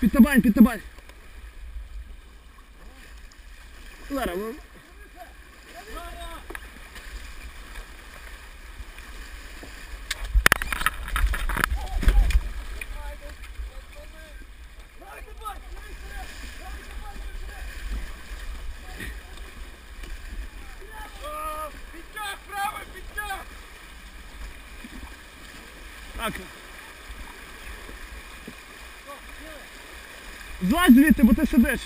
Підтабань, підтабань. Зараз. Okay. Злазь звідти, бо ти сидиш.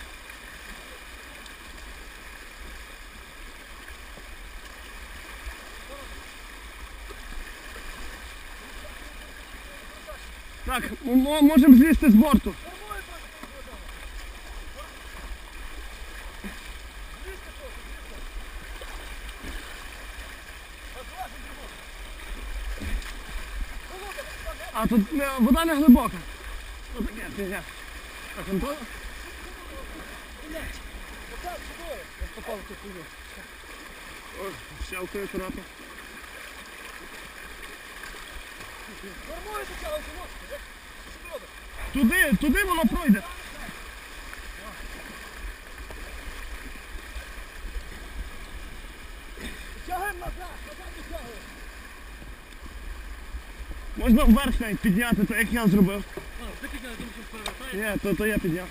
Так, можемо злізти з борту. А тут е, вода не глибока. Ось таке, фігня. Так, Антон. Попав цю хуйню. Ой, щелкою акуратно. Нормально почало, чому? Туди, туди воно пройде. Тягаємо назад, назад витягуємо. Можна вверх навіть підняти, так як я зробив. Ні, то, то я підняв.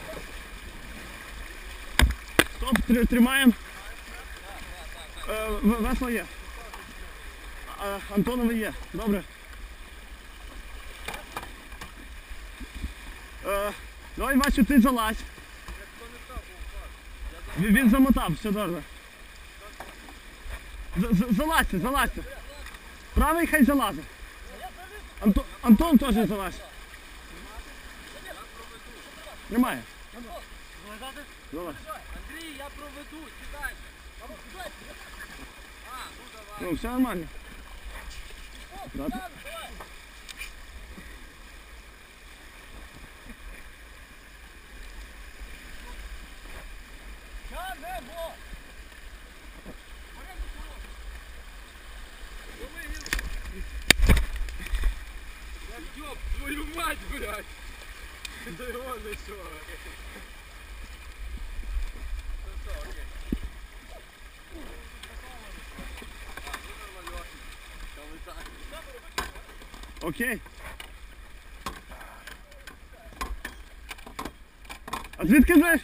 Стоп, тримаємо. Е, весло є. А, Антонове є. Добре. Е, давай, Васю, ти залазь. Він, замотав, все добре. З- з- Залазьте, залазьте. Правий хай залазить. Антон, Антон теж залазь. Немає. Залазати? Давай. Андрій, я проведу, сідай. А, ну давай. Ну, все нормально. Брат. Тянемо! Ёб твою мать, блядь! Det var väl så. Окей. А звідки знаєш?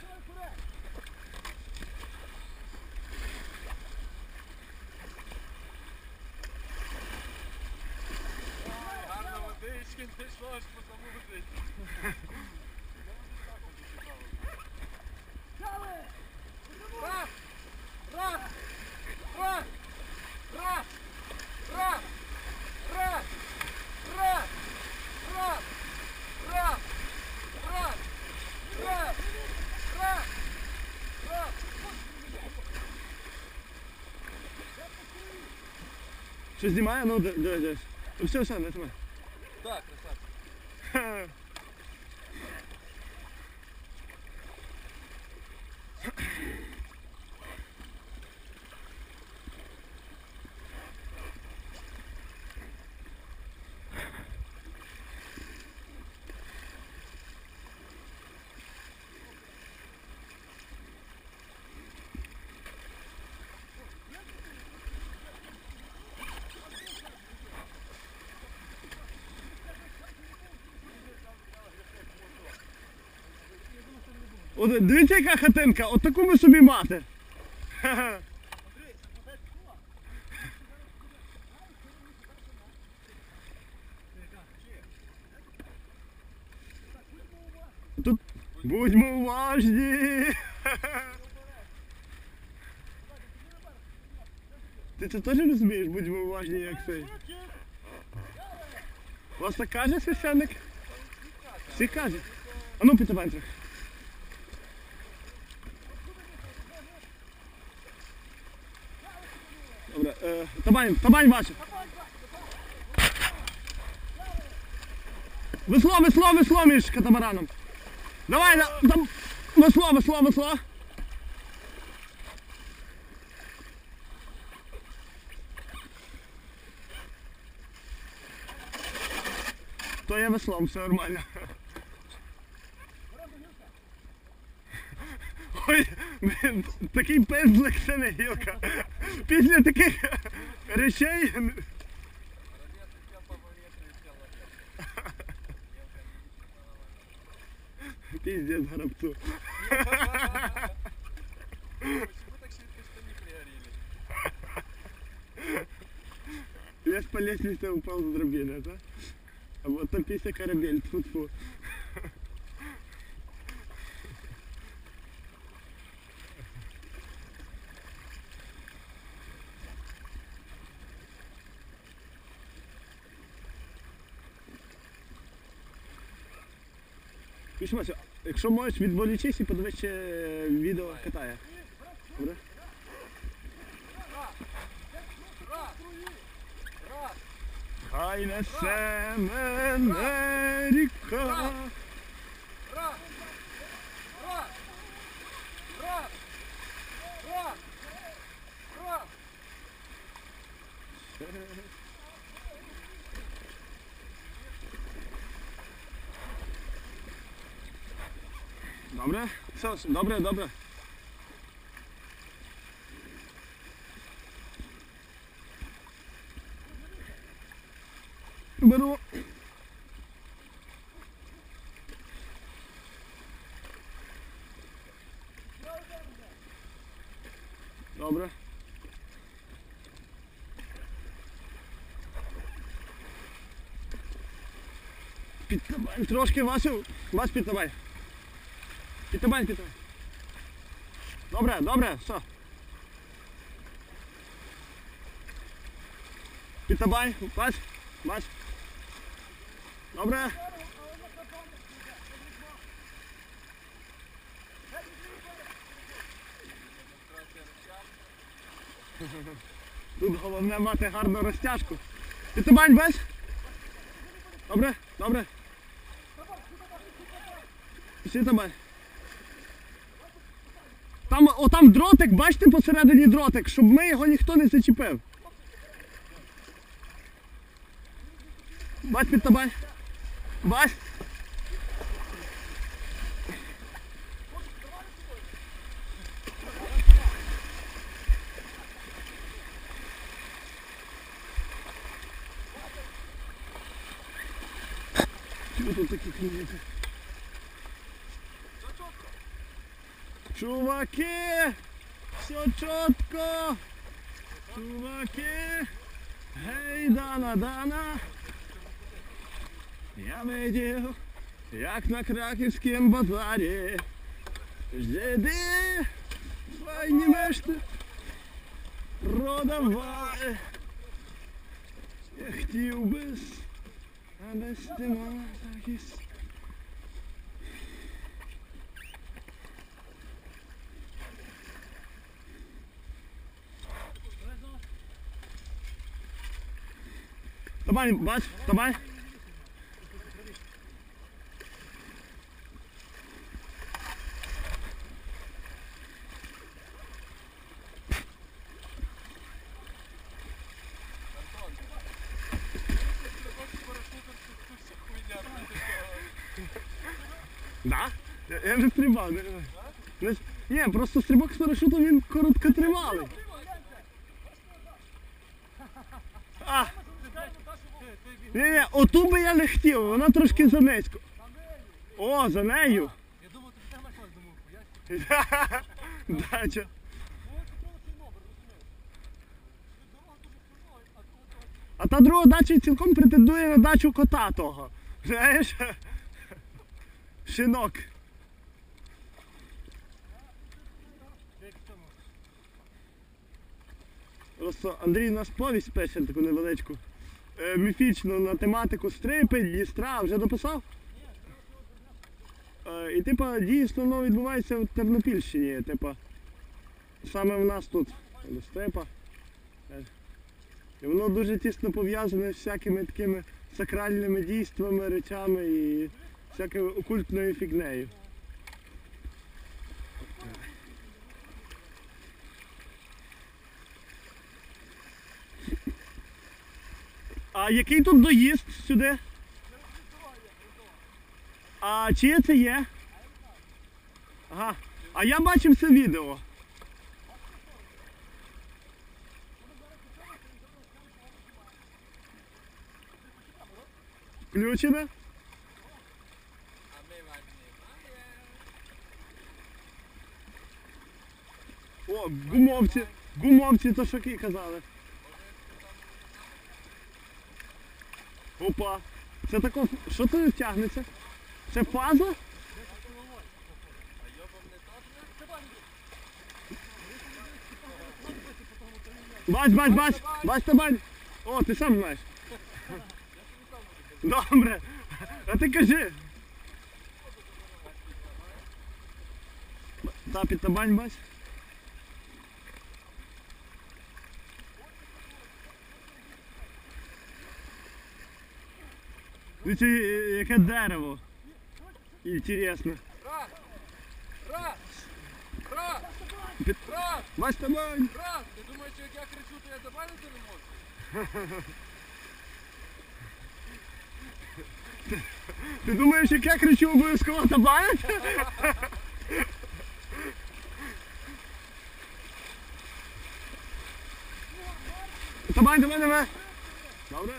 Знімає? Ну, д- дивись, дивись. Ну все, все, не знімай. От, дивіться, яка хатинка, от таку ми собі мати. Тут будьмо уважні. Ти це теж розумієш, будьмо уважні, як цей. Вас так каже священник? Всі кажуть. А ну підтабань трохи. Добре, табань, табань ваша. Весло, весло, весло між катамараном. Давай, на, там, весло, весло, весло. То є веслом, все нормально. Ой, такий пензлик це не гілка. Після таких речей. Піздець грабцу. Почему так швидко штани пригоріли? Я с по лестнице упал с дробины, да? А вот там пися корабель, тьфу-тьфу. Пішмася, якщо можеш відволічись і подивись ще відео Китая. Добре? Хай несе мене ріка. Раз! Раз! Раз! Раз! Раз! Добре? Все, добре, добре. Беру. Добре. Підтабань трошки Васю. Вас підтабай. Підтабань, підтабань. Добре, добре, все. Підтабай, бач, бач. Добре. Тут головне мати гарну розтяжку. Підтабань, бач. Добре, добре. Підтабань. Там, о, там дротик, бачите посередині дротик, щоб ми його ніхто не зачепив. Бач під тобою. Бач. Тут такі клієнти? Чуваки! Все чітко! Чуваки! Гей, Дана, Дана! Я видів, як на краківському базарі жиди файні мешти продавали. Я хотів би, а десь нема такісь. Давай, бач, давай. Да? Я, не стрибав. Ні, просто стрибок з парашутом він короткотривалий. А, ні, ні, оту би я не хотів, вона трошки занизько. О, за нею. Я думав, ти там наклад думав. Я. А та друга дача цілком претендує на дачу кота того. Знаєш? Шинок. Просто Андрій у нас повість пише таку невеличку. Е, міфічну на тематику стрипи, дістра. Вже дописав? Е, і типа дійсно воно відбувається в Тернопільщині. Типа, саме в нас тут стрипа. Е, І воно дуже тісно пов'язане з всякими такими сакральними дійствами, речами і всякою окультною фігнею. А який тут доїзд сюди? А чиє це є? Ага. А я бачив це відео. Вас. О, гумовці. Гумовці, то що ки казали. Опа. Це тако. Що тут тягнеться? Це фаза? А йобом не точно? Бач, бач, бач, бач, та бач. О, ти сам знаєш. Добре. А ти кажи. Та під табань бач. Е, яке дерево. Інтересно. Раз! Раз! Раз! Раз! Бач. Раз! Ти думаєш, як я кричу, то я забанити не можу? Ти думаєш, як я кричу обов'язково табанить? Табань, давай, давай. Добре.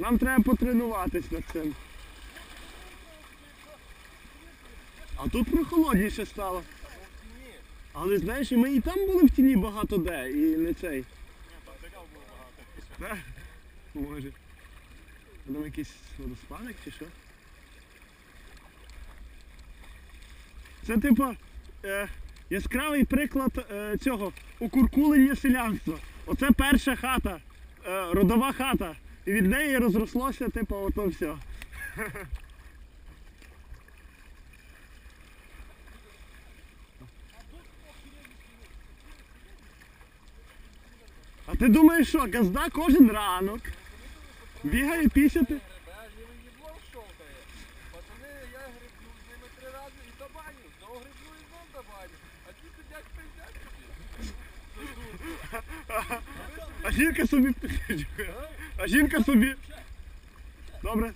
Нам треба потренуватись над цим. А тут прохолодніше стало. Але знаєш, ми і там були в тіні багато де, і не цей. Так? Може. Там якийсь водоспадок чи що? Це типу е, яскравий приклад е, цього укуркулення селянства. Оце перша хата, е, родова хата. І від неї розрослося, типу, ото все. А ти думаєш, що газда кожен ранок бігає пісяти? Пацани, я грибну з ними три рази і табаню. Знову грибну і знов табаню. А ті сидять пиздять собі. А жінка собі. А жінка собі. Добре.